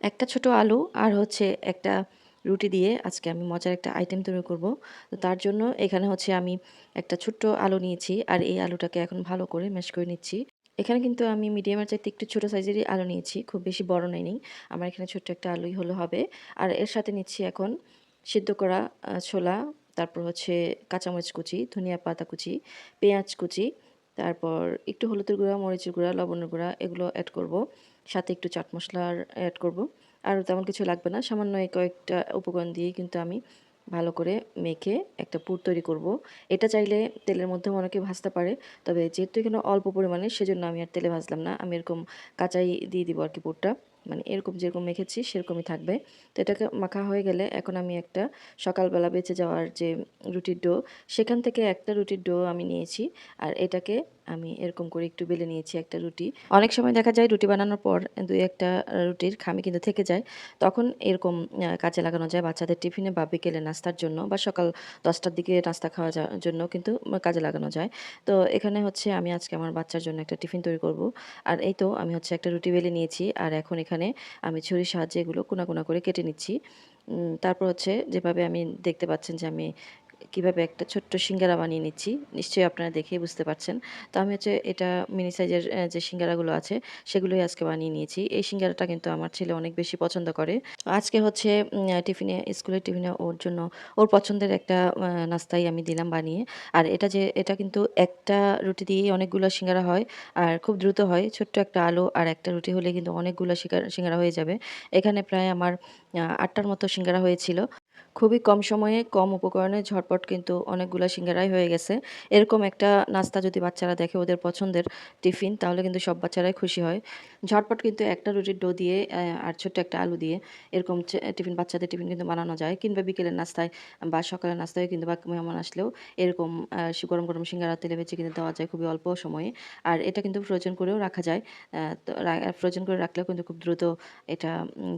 একটা ছোট আলু আর হচ্ছে একটা রুটি দিয়ে আজকে আমি মজার একটা আইটেম তৈরি করব। তো তার জন্য এখানে হচ্ছে আমি একটা ছোট্ট আলু নিয়েছি আর এই আলুটাকে এখন ভালো করে ম্যাশ করে নিচ্ছি। এখানে কিন্তু আমি মিডিয়ামের চাইতে একটু ছোটো সাইজেরই আলু নিয়েছি, খুব বেশি বড় নেই আমার এখানে ছোট্ট একটা আলুই হলো হবে। আর এর সাথে নিচ্ছি এখন সিদ্ধ করা ছোলা, তারপর হচ্ছে কাঁচামরিচ কুচি, ধনিয়া পাতা কুচি, পেঁয়াজ কুচি, তারপর একটু হলুদের গুঁড়া, মরিচের গুঁড়া, লবণের গুঁড়া এগুলো অ্যাড করব। সাথে একটু চাট মশলার অ্যাড করব। আর তেমন কিছু লাগবে না। সামান্য এই কয়েকটা উপকরণ দিয়ে কিন্তু আমি ভালো করে মেখে একটা পুর তৈরি করব। এটা চাইলে তেলের মধ্যেও অনেকে ভাজতে পারে, তবে যেহেতু এখানে অল্প পরিমাণে, সেজন্য আমি আর তেলে ভাজলাম না। আমি এরকম কাঁচাই দিয়ে দিব আর কি পুরটা। মানে এরকম যেরকম মেখেছি, সেরকমই থাকবে। তো এটাকে মাখা হয়ে গেলে এখন আমি একটা সকালবেলা বেঁচে যাওয়ার যে রুটির ডো, সেখান থেকে একটা রুটির ডো আমি নিয়েছি। আর এটাকে আমি এরকম করে একটু বেলে নিয়েছি একটা রুটি। অনেক সময় দেখা যায় রুটি বানানোর পর দুই একটা রুটির খামি কিন্তু থেকে যায়। তখন এরকম কাজে লাগানো যায় বাচ্চাদের টিফিনে বা বিকেলে নাস্তার জন্য বা সকাল দশটার দিকে নাস্তা খাওয়া যাওয়ার জন্য কিন্তু কাজে লাগানো যায়। তো এখানে হচ্ছে আমি আজকে আমার বাচ্চার জন্য একটা টিফিন তৈরি করব। আর এই তো আমি হচ্ছে একটা রুটি বেলে নিয়েছি। আর এখন এখানে আমি ছুরির সাহায্যে এগুলো কোনা কোনা করে কেটে নিচ্ছি। তারপর হচ্ছে যেভাবে আমি দেখতে পাচ্ছেন যে আমি কীভাবে একটা ছোট্ট সিঙ্গারা বানিয়ে নিচ্ছি, নিশ্চয়ই আপনারা দেখেই বুঝতে পারছেন। তো আমি হচ্ছে এটা মিনি সাইজের যে সিঙ্গারাগুলো আছে, সেগুলোই আজকে বানিয়ে নিয়েছি। এই সিঙ্গারাটা কিন্তু আমার ছেলে অনেক বেশি পছন্দ করে। আজকে হচ্ছে টিফিনে, স্কুলের টিফিনে ওর জন্য, ওর পছন্দের একটা নাস্তাই আমি দিলাম বানিয়ে। আর এটা যে, এটা কিন্তু একটা রুটি দিয়েই অনেকগুলো সিঙ্গারা হয়, আর খুব দ্রুত হয়। ছোট্ট একটা আলু আর একটা রুটি হলে কিন্তু অনেকগুলো সিঙ্গারা হয়ে যাবে। এখানে প্রায় আমার আটটার মতো সিঙ্গারা হয়েছিল। খুবই কম সময়ে কম উপকরণে ঝটপট কিন্তু অনেকগুলো সিঙ্গারাই হয়ে গেছে। এরকম একটা নাস্তা যদি বাচ্চারা দেখে ওদের পছন্দের টিফিন, তাহলে কিন্তু সব বাচ্চারাই খুশি হয়। ঝটপট কিন্তু একটা রুটির ডো দিয়ে আর ছোট্ট একটা আলু দিয়ে এরকম টিফিন, বাচ্চাদের টিফিন কিন্তু বানানো যায়। কিংবা বিকেলের নাস্তায় বা সকালের নাস্তায় কিন্তু বা মেহমান আসলেও এরকম গরম গরম সিঙ্গারা, তেলে ভেজে কিন্তু দেওয়া যায় খুবই অল্প সময়ে। আর এটা কিন্তু ফ্রোজেন করেও রাখা যায়। তো ফ্রোজেন করে রাখলেও কিন্তু খুব দ্রুত এটা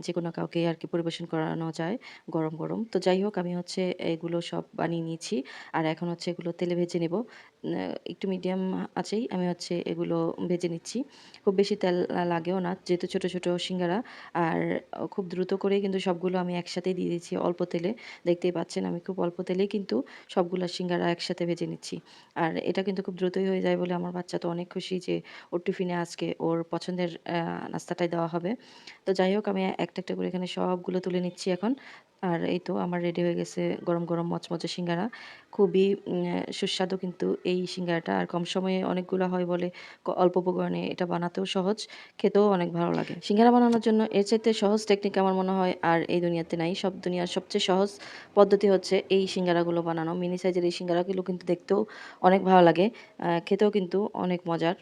যে কোনো কাউকে আর কি পরিবেশন করানো যায় গরম গরম। তো যাই হোক, আমি হচ্ছে এগুলো সব বানিয়ে নিয়েছি। আর এখন হচ্ছে এগুলো তেলে ভেজে নেব। একটু মিডিয়াম আছেই, আমি হচ্ছে এগুলো ভেজে নিচ্ছি। খুব বেশি তেল লাগেও না, যেহেতু ছোট ছোট সিঙ্গারা। আর খুব দ্রুত করে কিন্তু সবগুলো আমি একসাথেই দিয়ে দিচ্ছি অল্প তেলে। দেখতেই পাচ্ছেন, আমি খুব অল্প তেলেই কিন্তু সবগুলো সিঙ্গারা একসাথে ভেজে নিচ্ছি। আর এটা কিন্তু খুব দ্রুতই হয়ে যায় বলে আমার বাচ্চা তো অনেক খুশি যে ওর টিফিনে আজকে ওর পছন্দের নাস্তাটাই দেওয়া হবে। তো যাই হোক, আমি একটা একটা করে এখানে সবগুলো তুলে নিচ্ছি এখন। আর এই তো আমার রেডি হয়ে গেছে গরম গরম মচমচে সিঙ্গারা। খুবই সুস্বাদু কিন্তু এই সিঙ্গারাটা। আর কম সময়ে অনেকগুলো হয় বলে অল্প উপকরণে এটা বানাতেও সহজ, খেতেও অনেক ভালো লাগে। সিঙ্গারা বানানোর জন্য এর চাইতে সহজ টেকনিক আমার মনে হয় আর এই দুনিয়াতে নাই। সব দুনিয়ার সবচেয়ে সহজ পদ্ধতি হচ্ছে এই সিঙ্গারাগুলো বানানো। মিনি সাইজের এই সিঙ্গারাগুলো কিন্তু দেখতেও অনেক ভালো লাগে খেতেও কিন্তু অনেক মজার।